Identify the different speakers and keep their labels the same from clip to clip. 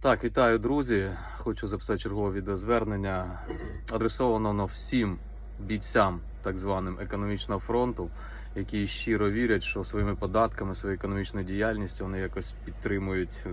Speaker 1: Так, вітаю, друзі. Хочу записати чергове відеозвернення. Адресовано воно всім бійцям так званим економічного фронту, які щиро вірять, що своїми податками, своєю економічною діяльністю вони якось підтримують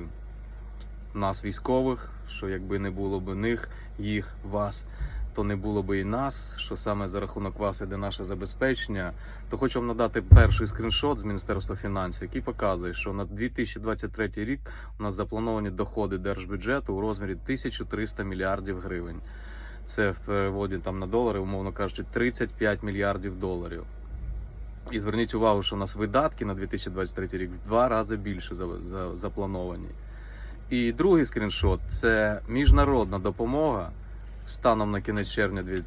Speaker 1: нас, військових. Що якби не було б них, їх, вас, то не було б і нас. Що саме за рахунок вас іде наше забезпечення. То хочу вам надати перший скріншот з Міністерства фінансів, який показує, що на 2023 рік у нас заплановані доходи держбюджету у розмірі 1300 мільярдів гривень. Це в переводі там на долари, умовно кажучи, 35 мільярдів доларів. І зверніть увагу, що у нас видатки на 2023 рік в два рази більше за, за, заплановані. І другий скріншот це міжнародна допомога станом на кінець червня дві-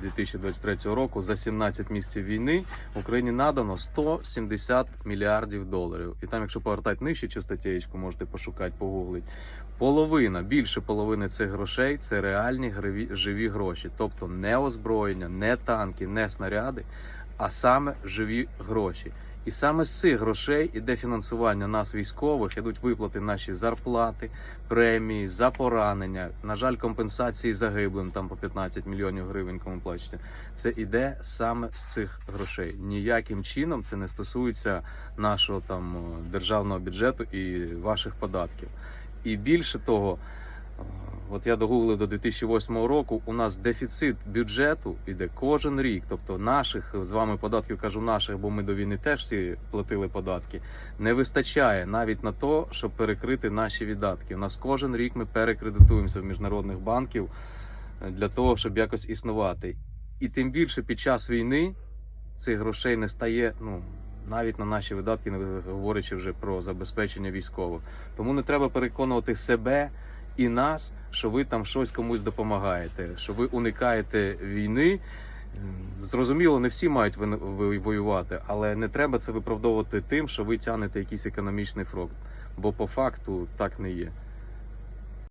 Speaker 1: 2023 року за 17 місяців війни Україні надано 170 мільярдів доларів. І там, якщо повертати нижче цю статтєчку, можете пошукати, погуглити. Половина, більше половини цих грошей це реальні живі гроші, тобто не озброєння, не танки, не снаряди, а саме живі гроші. І саме з цих грошей іде фінансування нас, військових, ідуть виплати наші зарплати, премії за поранення. На жаль, компенсації загиблим там по 15 мільйонів гривень, кому плачете. Це іде саме з цих грошей. Ніяким чином це не стосується нашого там державного бюджету і ваших податків. І більше того, от я догуглив до 2008 року. У нас дефіцит бюджету іде кожен рік. Тобто наших з вами податків кажу наших, бо ми до війни теж всі платили податки. Не вистачає навіть на те, щоб перекрити наші віддатки. У нас кожен рік ми перекредитуємося в міжнародних банків е, для того, щоб якось існувати. І тим більше під час війни цих грошей не стає. Ну навіть на наші видатки, не говорячи вже про забезпечення військових. Тому не треба переконувати себе і нас, що ви там щось комусь допомагаєте, що ви уникаєте війни. Зрозуміло, не всі мають воювати, але не треба це виправдовувати тим, що ви тянете якийсь економічний фронт. Бо по факту так не є.